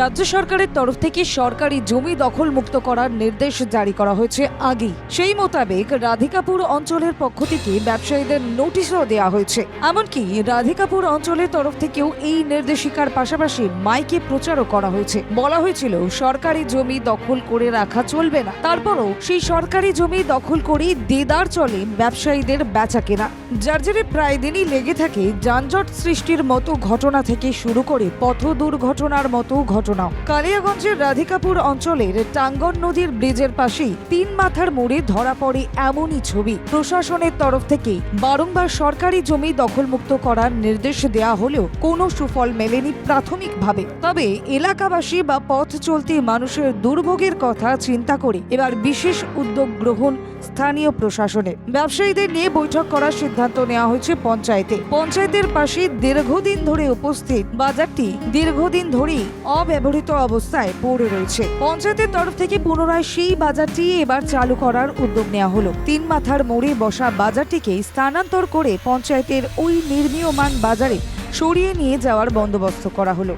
রাজ্য সরকারের তরফ থেকে সরকারি জমি দখল মুক্ত করার নির্দেশ জারি করা হয়েছে আগেই। সেই মোতাবেক রাধিকাপুর অঞ্চলের পক্ষ থেকে ব্যবসায়ীদের নোটিশও দেওয়া হয়েছে। এমনকি রাধিকাপুর অঞ্চলের তরফ থেকেও এই নির্দেশিকার পাশাপাশি মাইকে প্রচারও করা হয়েছে। বলা হয়েছিল, সরকারি জমি দখল করে রাখা চলবে না। তারপরও সেই সরকারি জমি দখল করেই দেদার চলে ব্যবসায়ীদের বেচা কেনা যার জেরে প্রায় দিনই লেগে থাকে যানজট সৃষ্টির মতো ঘটনা থেকে শুরু করে পথ দুর্ঘটনার মতো ঘটনাও। কালিয়াগঞ্জের রাধিকাপুর অঞ্চলের টাঙ্গন নদীর ব্রিজের পাশেই তিন মাথার মোড়ে ধরা পড়ে এমনই ছবি। প্রশাসনের তরফ থেকে বারংবার সরকারি জমি দখলমুক্ত করার নির্দেশ দেওয়া হলেও কোনো সুফল মেলেনি প্রাথমিকভাবে। তবে এলাকাবাসী বা পথ চলতি মানুষের দুর্ভোগের কথা চিন্তা করে এবার বিশেষ উদ্যোগ গ্রহণ স্থানীয় প্রশাসনের। ব্যবসায়ীদের নিয়ে বৈঠক করার সিদ্ধান্ত নেওয়া হয়েছে পঞ্চায়েতে। পঞ্চায়েতের পাশে দীর্ঘদিন ধরে উপস্থিত বাজারটি দীর্ঘদিন ধরেই অব্যবহৃত অবস্থায় পড়ে রয়েছে। পঞ্চায়েতের তরফ থেকে পুনরায় সেই বাজারটি এবার চালু করার উদ্যোগ নেওয়া হলো। তিন মাথার মোড়ে বসা বাজারটিকে স্থানান্তর করে পঞ্চায়েতের ওই নির্মীয়মান বাজারে সরিয়ে নিয়ে যাওয়ার বন্দোবস্ত করা হলো।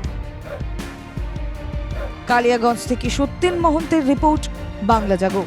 কালিয়াগঞ্জ থেকে সত্যেন মহন্তের রিপোর্ট, বাংলা জাগো।